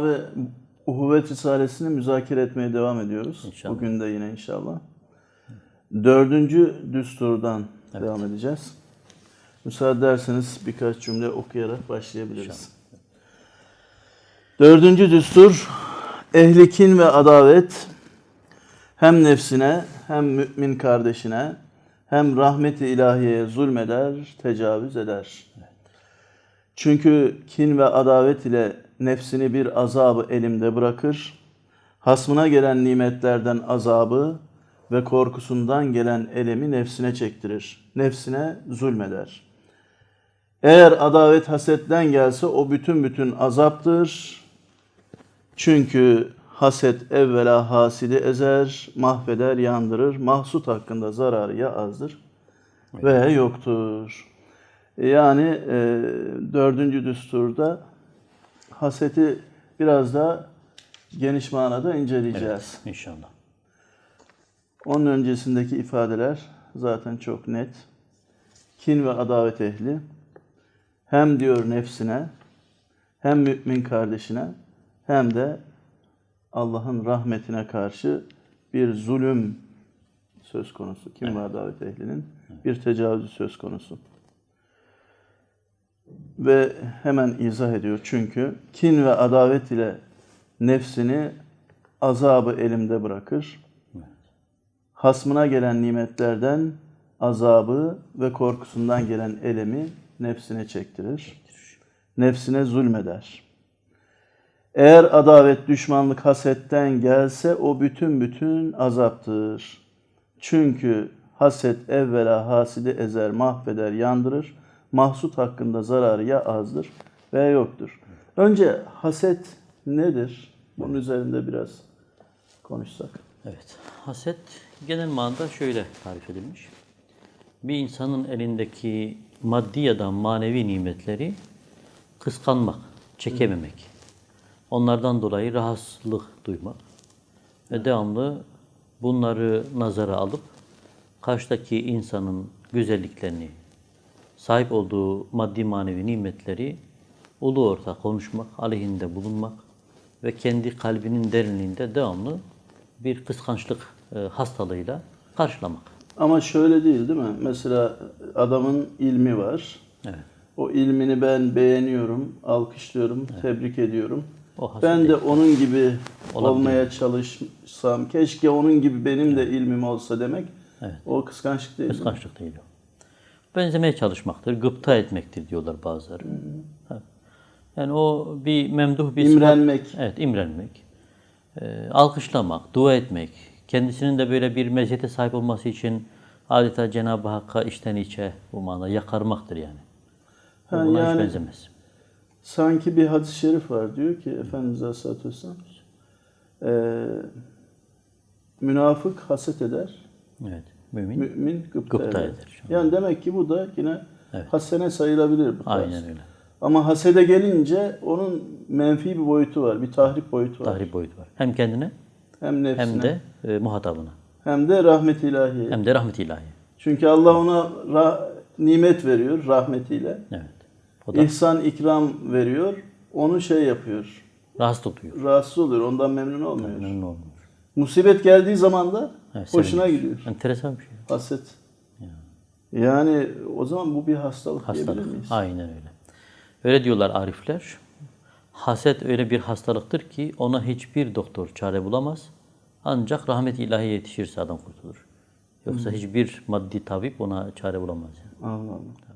Burhan abi Uhuvvet Risalesini müzakere etmeye devam ediyoruz. İnşallah. Bugün de yine inşallah. Dördüncü düsturdan devam edeceğiz. Müsaade ederseniz birkaç cümle okuyarak başlayabiliriz. Dördüncü düstur, ehli kin ve adavet hem nefsine hem mümin kardeşine hem rahmeti ilahiyeye zulmeder, tecavüz eder. Çünkü kin ve adavet ile nefsini bir azabı elimde bırakır, hasmına gelen nimetlerden azabı ve korkusundan gelen elemi nefsine çektirir. Nefsine zulmeder. Eğer adavet hasetten gelse o bütün bütün azaptır. Çünkü haset evvela hasidi ezer, mahveder, yandırır. Mahsut hakkında zararı ya azdır veya yoktur. Yani e, dördüncü düsturda haseti biraz daha geniş manada inceleyeceğiz. İnşallah. Onun öncesindeki ifadeler zaten çok net. Kin ve adavet ehli hem diyor nefsine hem mümin kardeşine hem de Allah'ın rahmetine karşı bir zulüm söz konusu. Kin ve adavet ehlinin bir tecavüzü söz konusu. Ve hemen izah ediyor. Çünkü kin ve adavet ile nefsini azabı elimde bırakır hasmına gelen nimetlerden azabı ve korkusundan gelen elemi nefsine çektirir. Nefsine zulmeder. Eğer adavet, düşmanlık, hasetten gelse o bütün bütün azaptır. Çünkü haset evvela hasidi ezer, mahveder, yandırır. Mahsut hakkında zararı ya azdır veya yoktur. Önce haset nedir? Bunun üzerinde biraz konuşsak. Evet. Haset genel manada şöyle tarif edilmiş. Bir insanın elindeki maddi ya da manevi nimetleri kıskanmak, çekememek. Onlardan dolayı rahatsızlık duymak. Ve devamlı bunları nazara alıp karşıdaki insanın güzelliklerini, sahip olduğu maddi manevi nimetleri ulu orta konuşmak, aleyhinde bulunmak ve kendi kalbinin derinliğinde devamlı bir kıskançlık e, hastalığıyla karşılamak. Ama şöyle değil değil mi? Mesela adamın ilmi var. Evet. O ilmini ben beğeniyorum, alkışlıyorum, tebrik ediyorum. O ben de onun gibi Olabilir. olmaya çalışsam, keşke onun gibi benim de ilmim olsa demek. Evet. O kıskançlık değil. mi? Kıskançlık değil o. Benzemeye çalışmaktır, gıpta etmektir diyorlar bazıları. Ha. Yani o bir memduh bir İmrenmek. Evet, imrenmek. Ee, alkışlamak, dua etmek. Kendisinin de böyle bir meziyete sahip olması için adeta Cenab-ı Hakk'a içten içe bu manada yakarmaktır yani. Ha, buna yani- hiç benzemez. Sanki bir hadis-i şerif var diyor ki Efendimiz Aleyhisselatü Vesselam eee, münafık haset eder, Evet. Mümin. mümin gıpta, Gıpta eder. eder. Yani demek ki bu da yine Evet. hasene sayılabilir bu tarz. Aynen öyle. Ama hasede gelince onun menfi bir boyutu var, bir tahrip boyutu var. Tahrip boyutu var. Hem kendine Hem nefsine hem de e, muhatabına. hem de rahmet ilahi. Hem de rahmet ilahi. Çünkü Allah ona ra- nimet veriyor rahmetiyle. Evet. O da İhsan, ikram veriyor. Onu şey yapıyor. rahatsız oluyor. Rahatsız oluyor. Ondan memnun olmuyor. Memnun olmuyor. Musibet geldiği zaman da Evet, hoşuna gidiyor. Enteresan bir şey. Haset. Yani o zaman bu bir hastalık, Hastalık. diyebilir miyiz? Aynen öyle. Öyle diyorlar arifler. Haset öyle bir hastalıktır ki ona hiçbir doktor çare bulamaz. Ancak rahmet ilahi yetişirse adam kurtulur. Yoksa hiçbir maddi tabip ona çare bulamaz. Yani. Allah Allah.